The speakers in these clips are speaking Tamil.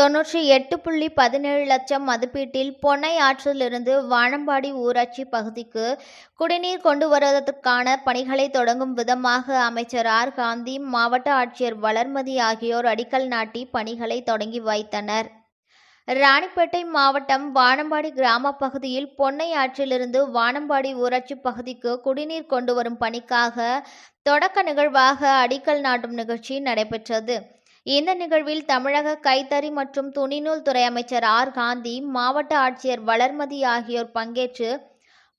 தொன்னூற்றி எட்டு புள்ளி பதினேழு லட்சம் மதிப்பீட்டில் பொன்னை ஆற்றிலிருந்து வானம்பாடி ஊராட்சி பகுதிக்கு குடிநீர் கொண்டு வருவதற்கான பணிகளை தொடங்கும் விதமாக அமைச்சர் ஆர். காந்தி மாவட்ட ஆட்சியர் வளர்மதி ஆகியோர் அடிக்கல் நாட்டி பணிகளை தொடங்கி வைத்தனர். ராணிப்பேட்டை மாவட்டம் வானம்பாடி கிராம பகுதியில் பொன்னை ஆற்றிலிருந்து வானம்பாடி ஊராட்சி பகுதிக்கு குடிநீர் கொண்டு வரும் பணிக்காக தொடக்க நிகழ்வாக அடிக்கல் நாட்டும் நிகழ்ச்சி நடைபெற்றது. இந்த நிகழ்வில் தமிழக கைத்தறி மற்றும் துணிநூல் துறை அமைச்சர் ஆர். காந்தி மாவட்ட ஆட்சியர் வளர்மதி ஆகியோர் பங்கேற்று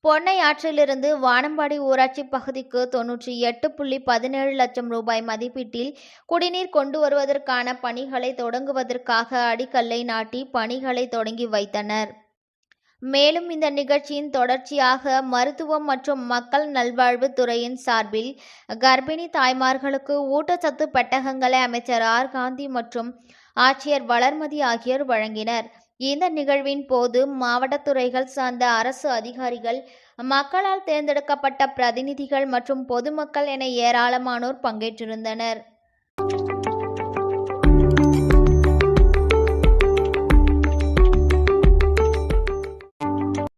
பொன்னை ஆற்றிலிருந்து வானம்பாடி ஊராட்சி பகுதிக்கு தொன்னூற்றி எட்டு புள்ளி பதினேழு லட்சம் ரூபாய் மதிப்பீட்டில் குடிநீர் கொண்டு வருவதற்கான பணிகளை தொடங்குவதற்காக அடிக்கல்லை நாட்டி பணிகளை தொடங்கி வைத்தனர். மேலும் இந்த நிகழ்ச்சியின் தொடர்ச்சியாக மருத்துவம் மற்றும் மக்கள் நல்வாழ்வு துறையின் சார்பில் கர்ப்பிணி தாய்மார்களுக்கு ஊட்டச்சத்து பெட்டகங்களை அமைச்சர் ஆர். காந்தி மற்றும் ஆட்சியர் வளர்மதி ஆகியோர் வழங்கினர். இந்த நிகழ்வின் போது மாவட்ட துறைகள் சார்ந்த அரசு அதிகாரிகள் மக்களால் தேர்ந்தெடுக்கப்பட்ட பிரதிநிதிகள் மற்றும் பொதுமக்கள் என ஏராளமானோர் பங்கேற்றிருந்தனர்.